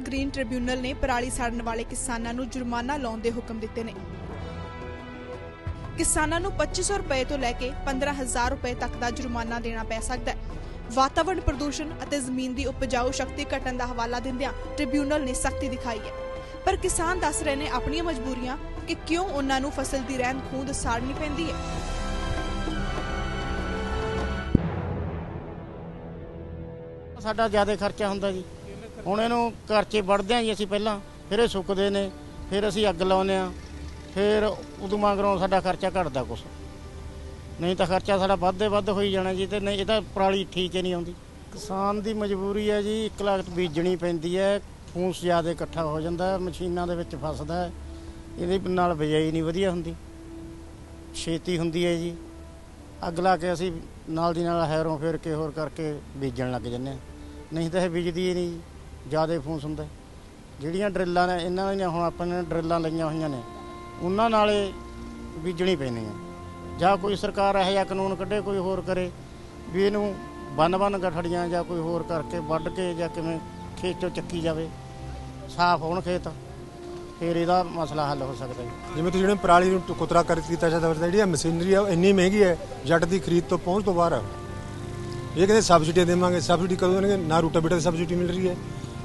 Green tribunal ਨੇ ਪਰਾਲੀ ਸਾੜਨ ਵਾਲੇ ਕਿਸਾਨਾਂ ਨੂੰ ਜੁਰਮਾਨਾ ਲਾਉਣ ਦੇ ਹੁਕਮ ਦਿੱਤੇ ਨੇ। ਕਿਸਾਨਾਂ ਨੂੰ 2500 ਰੁਪਏ ਤੋਂ ਲੈ ਕੇ 15000 ਰੁਪਏ ਤੱਕ ਦਾ ਜੁਰਮਾਨਾ ਦੇਣਾ ਪੈ ਸਕਦਾ ਹੈ। ਵਾਤਾਵਰਣ ਪ੍ਰਦੂਸ਼ਣ ਅਤੇ ਜ਼ਮੀਨ ਦੀ ਉਪਜਾਊ ਸ਼ਕਤੀ ਘਟਣ ਦਾ ਹਵਾਲਾ ਦਿੰਦਿਆਂ ਟ੍ਰਿਬਿਊਨਲ ਨੇ ਸਖਤੀ ਦਿਖਾਈ ਹੈ। ਪਰ ਕਿਸਾਨ ਦੱਸ ਰਹੇ ਨੇ ਆਪਣੀਆਂ ਮਜਬੂਰੀਆਂ ਕਿ ਕਿਉਂ ਉਹਨਾਂ ਨੂੰ ਫਸਲ ਦੀ ਰਹਿੰਦ ਖੂੰਦ ਸਾੜਨੀ ਪੈਂਦੀ ਹੈ। ਸਾਡਾ ਜ਼ਿਆਦਾ ਖਰਚਾ ਹੁੰਦਾ ਜੀ। ਹੁਣ ਇਹਨੂੰ ਘਰ 'ਚ ਵੜਦੇ ਹਾਂ ਜੀ ਅਸੀਂ ਪਹਿਲਾਂ, ਫਿਰ ਇਹ ਸੁੱਕਦੇ ਨੇ, ਫਿਰ ਅਸੀਂ ਅੱਗ ਲਾਉਂਦੇ ਆ, ਫਿਰ ਉਦੋਂ ਮਗਰੋਂ ਸਾਡਾ ਖਰਚਾ ਘਟਦਾ ਕੁਛ। ਨਹੀਂ ਤਾਂ ਖਰਚਾ ਸਾਡਾ ਵੱਧਦੇ ਵੱਧ ਹੋਈ ਜਾਣਾ ਜੀ ਤੇ ਨਹੀਂ, ਇਹ ਤਾਂ ਪਰਾਲੀ ਠੀਕ ਹੀ ਨਹੀਂ ਆਉਂਦੀ। ਕਿਸਾਨ ਦੀ ਮਜਬੂਰੀ ਹੈ ਜੀ, ਇੱਕ ਲਾਗਤ ਬੀਜਣੀ ਪੈਂਦੀ ਹੈ, ਫੂਸ ਜ਼ਿਆਦਾ ਇਕੱਠਾ ਹੋ ਜਾਂਦਾ, ਮਸ਼ੀਨਾਂ ਦੇ ਵਿੱਚ ਫਸਦਾ ਇਹਦੇ ਨਾਲ ਬਿਜਾਈ ਨਹੀਂ ਵਧੀਆ ਹੁੰਦੀ। ਛੇਤੀ ਹੁੰਦੀ ਹੈ ਜੀ। ਅੱਗ ਲਾ ਕੇ ਅਸੀਂ ਨਾਲ ਦੀ ਨਾਲ ਹੈਰੋਂ ਫੇਰ ਕੇ ਹੋਰ ਕਰਕੇ ਬੀਜਣ ਲੱਗ ਜੰਨੇ ਨਹੀਂ ਤਾਂ ਇਹ ਬੀਜਦੀ ਹੀ ਨਹੀਂ ਜ਼ਿਆਦਾ ਫੂਸ ਹੁੰਦਾ ਜਿਹੜੀਆਂ ਡਰਿੱਲਾਂ ਨੇ, ਇਹਨਾਂ ਦੀਆਂ ਹੁਣ ਆਪਾਂ ਨੇ ਡਰਿੱਲਾਂ ਲਈਆਂ ਹੋਈਆਂ ਨੇ, ਉਹਨਾਂ ਨਾਲੇ ਬੀਜਣੀ ਪੈਣੀ ਹੈ। ਜਾਂ ਕੋਈ ਸਰਕਾਰ ਇਹੋ ਜਿਹਾ ਕਾਨੂੰਨ ਕੱਢੇ, ਕੋਈ ਹੋਰ ਕਰੇ, ਵੀ ਇਹਨੂੰ ਬੰਨ ਬੰਨ ਗਠੜੀਆਂ ਜਾਂ ਕੋਈ ਹੋਰ ਕਰਕੇ ਵੱਢ ਕੇ ਜਾਂ ਕਿਵੇਂ ਖੇਤ ਚੋਂ ਚੱਕੀ ਜਾਵੇ, ਸਾਫ਼ ਹੋਣ ਖੇਤ, ਫਿਰ ਇਹਦਾ ਮਸਲਾ ਹੱਲ ਹੋ ਸਕਦਾ ਹੈ। ਜਿਵੇਂ ਤੁਸੀਂ ਜਿਹੜੇ ਪਰਾਲੀ ਨੂੰ ਕੁਤਰਾ ਕਰ ਕੀਤਾ ਜਾਂਦਾ ਜਿਹੜੀ ਇਹ ਮਸ਼ੀਨਰੀ ਆ, ਉਹ ਇੰਨੀ ਮਹਿੰਗੀ ਹੈ, ਜੱਟ ਦੀ ਖਰੀਦ ਤੋਂ ਪਹੁੰਚ ਤੋਂ ਬਾਹਰ ਆ। ਇਹ ਕਹਿੰਦੇ ਸਬਸਿਡੀ ਦੇਵਾਂਗੇ ਸਬਸਿਡੀ ਕਦੋਂ ਦੇਣਗੇ? ਨਾ ਰੂਟਾਵੀਟਰ ਦੀ ਸਬਸਿਡੀ ਮਿਲ ਰਹੀ ਹੈ।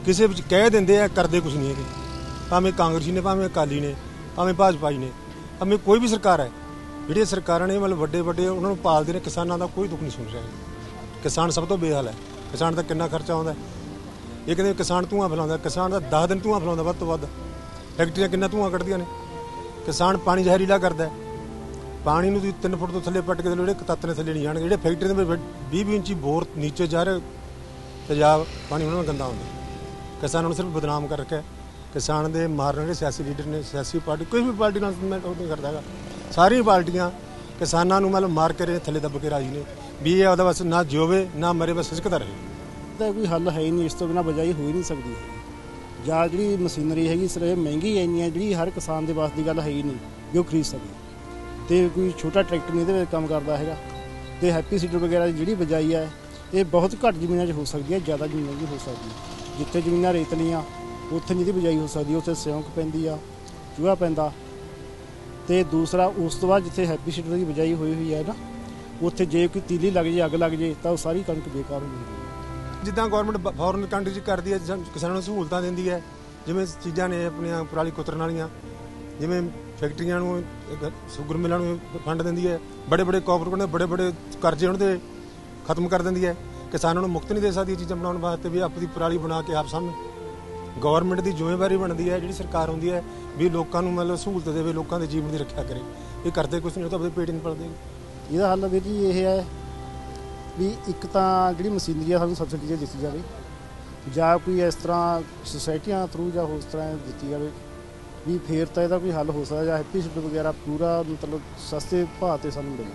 ਕਿਸੇ ਵਿੱਚ ਕਹਿ ਦਿੰਦੇ ਆ ਕਰਦੇ ਕੁਝ ਨਹੀਂ ਹੈਗੇ। ਭਾਵੇਂ ਕਾਂਗਰਸੀ ਨੇ ਭਾਵੇਂ ਅਕਾਲੀ ਨੇ ਭਾਵੇਂ ਭਾਜਪਾ ਜੀ ਨੇ ਭਾਵੇਂ ਕੋਈ ਵੀ ਸਰਕਾਰ ਹੈ ਜਿਹੜੀਆਂ ਸਰਕਾਰਾਂ ਨੇ ਮਤਲਬ ਵੱਡੇ ਵੱਡੇ ਉਹਨਾਂ ਨੂੰ ਪਾਲਦੇ ਨੇ ਕਿਸਾਨਾਂ ਦਾ ਕੋਈ ਦੁੱਖ ਨਹੀਂ ਸੁਣ ਰਿਹਾ ਕਿਸਾਨ ਸਭ ਤੋਂ ਬੇਹਾਲ ਹੈ। ਕਿਸਾਨ ਦਾ ਕਿੰਨਾ ਖਰਚਾ ਆਉਂਦਾ ਇਹ ਕਹਿੰਦੇ ਕਿਸਾਨ ਧੂਆਂ ਫਲਾਉਂਦਾ ਕਿਸਾਨ ਦਾ 10 ਦਿਨ ਧੂਆਂ ਫਲਾਉਂਦਾ ਵੱਧ ਤੋਂ ਵੱਧ। ਫੈਕਟਰੀਆਂ ਕਿੰਨਾ ਧੂਆਂ ਕੱਢਦੀਆਂ ਨੇ। ਕਿਸਾਨ ਪਾਣੀ ਜ਼ਹਿਰੀਲਾ ਕਰਦਾ ਪਾਣੀ ਨੂੰ ਤੁਸੀਂ 3 ਫੁੱਟ ਤੋਂ ਥੱਲੇ ਪੱਟ ਕੇ ਦੇ ਲਓ, ਜਿਹੜੇ ਤੱਤ ਨੇ ਥੱਲੇ ਨਹੀਂ ਜਾਣਗੇ। ਜਿਹੜੇ ਫੈਕਟਰੀ ਦੇ ਵਿੱਚ 20 ਇੰਚੀ ਬੋਰ ਨੀਚੇ ਜਾ ਰਹੇ ਤੇਜ਼ਾਬ ਪਾਣੀ ਉਹਨਾਂ ਨੂੰ ਗੰਦਾ ਹੁੰਦਾ ਕਿਸਾਨਾਂ ਨੂੰ ਸਿਰਫ ਬਦਨਾਮ ਕਰ ਰੱਖਿਆ। ਕਿਸਾਨ ਦੇ ਮਾਰਨ ਜਿਹੜੇ ਸਿਆਸੀ ਲੀਡਰ ਨੇ, ਸਿਆਸੀ ਪਾਰਟੀ, ਕੋਈ ਵੀ ਪਾਰਟੀ ਨਾਲ ਮੈਂ ਉਹ ਨਹੀਂ ਕਰਦਾ ਹੈਗਾ। ਸਾਰੀਆਂ ਪਾਰਟੀਆਂ ਕਿਸਾਨਾਂ ਨੂੰ ਮਤਲਬ ਮਾਰ ਕੇ ਥੱਲੇ ਦੱਬ ਕੇ ਰਾਜੀ ਨੇ। ਵੀ ਇਹ ਉਹਦਾ ਬਸ ਨਾ ਜਿਉਵੇ, ਨਾ ਮਰੇ, ਬਸ ਸਿਸਕਦਾ ਰਹੇ। ਦਾ ਕੋਈ ਹੱਲ ਹੈ ਹੀ ਨਹੀਂ, ਇਸ ਤੋਂ ਬਿਨਾ ਬਜਾਈ ਹੋ ਹੀ ਨਹੀਂ ਸਕਦੀ। ਜਾਂ ਜਿਹੜੀ ਮਸ਼ੀਨਰੀ ਹੈਗੀ ਸਿਰ ਇਹ ਮਹਿੰਗੀ ਇੰਨੀ ਹੈ, ਜਿਹੜੀ ਹਰ ਕਿਸਾਨ ਦੇ ਵਾਸ ਦੀ ਗੱਲ ਹੈ ਹੀ ਨਹੀਂ, ਵੀ ਉਹ ਖਰੀਦ ਸਕੇ। ਤੇ ਕੋਈ ਛੋਟਾ ਟਰੈਕਟਰ ਨਹੀਂ ਇਹਦੇ ਵਿੱਚ ਕੰਮ ਕਰਦਾ ਹੈਗਾ। ਤੇ ਹੈਪੀ ਸੀਡਰ ਵਗੈਰਾ ਦੀ ਜਿਹੜੀ ਬਜਾਈ ਹੈ, ਇਹ ਬਹੁਤ ਘੱਟ ਜ਼ਮੀਨਾਂ 'ਚ ਹੋ ਸਕਦੀ ਹੈ, ਜ਼ਿਆਦਾ ਜ਼ਮੀਨਾਂ 'ਚ ਹੋ ਸਕਦੀ ਜਿੱਥੇ ਜ਼ਮੀਨਾਂ ਰੇਤਲੀਆਂ, ਉੱਥੇ ਨਹੀਂ ਦੀ ਬਜਾਈ ਹੋ ਸਕਦੀ, ਉੱਥੇ ਸਿਉਂਕ ਪੈਂਦੀ ਆ, ਚੂਹਾ ਪੈਂਦਾ। ਤੇ ਦੂਸਰਾ, ਉਸ ਤੋਂ ਬਾਅਦ ਜਿੱਥੇ ਹੈਪੀਸੀਡਰ ਦੀ ਬਜਾਈ ਹੋਈ ਹੋਈ ਹੈ ਨਾ, ਉੱਥੇ ਜੇ ਕੋਈ ਤੀਲੀ ਲੱਗ ਜੇ, ਅੱਗ ਲੱਗ ਜੇ, ਤਾਂ ਉਹ ਸਾਰੀ ਕਣਕ ਬੇਕਾਰ ਹੋ ਜਾਂਦੀ ਹੈ। ਜਿੱਦਾਂ ਗਵਰਨਮੈਂਟ ਫੋਰਨ ਕੰਟਰੀ 'ਚ ਕਰਦੀ ਹੈ ਜਿਸ- ਕਿਸਾਨਾਂ ਨੂੰ ਸਹੂਲਤਾਂ ਦਿੰਦੀ ਹੈ, ਜਿਵੇਂ ਚੀਜ਼ਾਂ ਨੇ ਆਪਣੀਆਂ ਪਰਾਲੀ ਕੁਤਰਨ ਵਾਲੀਆਂ, ਜਿਵੇਂ ਫੈਕਟਰੀਆਂ ਨੂੰ ਸ਼ੂਗਰ ਮਿਲਾਂ ਨੂੰ ਫੰਡ ਦਿੰਦੀ ਹੈ ਬੜੇ ਬੜੇ ਕਾਰਪੋਰੇਟ ਨੇ ਬੜੇ ਬੜੇ ਕਰਜ਼ੇ ਉਹਨਾਂ ਦੇ ਖਤਮ ਕਰ ਦਿੰਦੀ ਹੈ। ਕਿਸਾਨਾਂ ਨੂੰ ਮੁਕਤ ਨਹੀਂ ਦੇ ਸਕਦੀ ਇਹ ਚੀਜ਼ਾਂ ਬਣਾਉਣ ਵਾਸਤੇ ਵੀ ਆਪਣੀ ਪਰਾਲੀ ਬਣਾ ਕੇ ਆਪ ਸਾਹਮਣੇ ਗਵਰਨਮੈਂਟ ਦੀ ਜ਼ਿੰਮੇਵਾਰੀ ਬਣਦੀ ਹੈ, ਜਿਹੜੀ ਸਰਕਾਰ ਹੁੰਦੀ ਹੈ, ਵੀ ਲੋਕਾਂ ਨੂੰ ਮਤਲਬ ਸਹੂਲਤ ਦੇਵੇ, ਲੋਕਾਂ ਦੇ ਜੀਵਨ ਦੀ ਰੱਖਿਆ ਕਰੇ। ਇਹ ਕਰਦੇ ਕੁਝ ਨਹੀਂ, ਉਹ ਤਾਂ ਆਪਣੇ ਪੇਟ ਨਹੀਂ ਪਲਦੇ ਇਹਦਾ ਹੱਲ ਵੀਰ ਜੀ ਇਹ ਹੈ ਵੀ ਇੱਕ ਤਾਂ ਜਿਹੜੀ ਮਸ਼ੀਨਰੀ ਆ ਸਾਨੂੰ ਸਬਸਿਡੀ ਤੇ ਦਿੱਤੀ ਜਾਵੇ, ਜਾਂ ਕੋਈ ਇਸ ਤਰ੍ਹਾਂ ਸੁਸਾਇਟੀਆਂ ਥਰੂ ਜਾਂ ਉਸ ਤਰ੍ਹਾਂ ਦਿੱਤੀ ਜਾਵੇ, ਵੀ ਫੇਰ ਤਾਂ ਇਹਦਾ ਕੋਈ ਹੱਲ ਹੋ ਸਕਦਾ ਜਾਂ ਹੈਪੀ ਸ਼ਿਪ ਵਗੈਰਾ ਪੂਰਾ ਮਤਲਬ ਸਸਤੇ ਭਾਅ ਤੇ ਸਾਨੂੰ ਮਿਲੇ।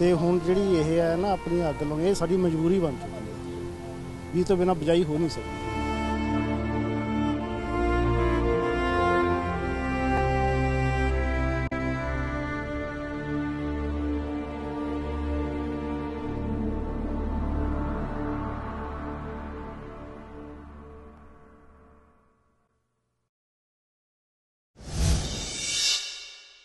ਤੇ ਹੁਣ ਜਿਹੜੀ ਇਹ ਹੈ ਨਾ ਆਪਣੀ ਅੱਗ ਲਾਉਣੀ, ਇਹ ਸਾਡੀ ਮਜਬੂਰੀ ਬਣ ਚੁੱਕੀ ਹੈ। ਵੀ ਇਹ ਤੋਂ ਬਿਨਾਂ ਬਜਾਈ ਹੋ ਨਹੀਂ ਸਕਦੀ।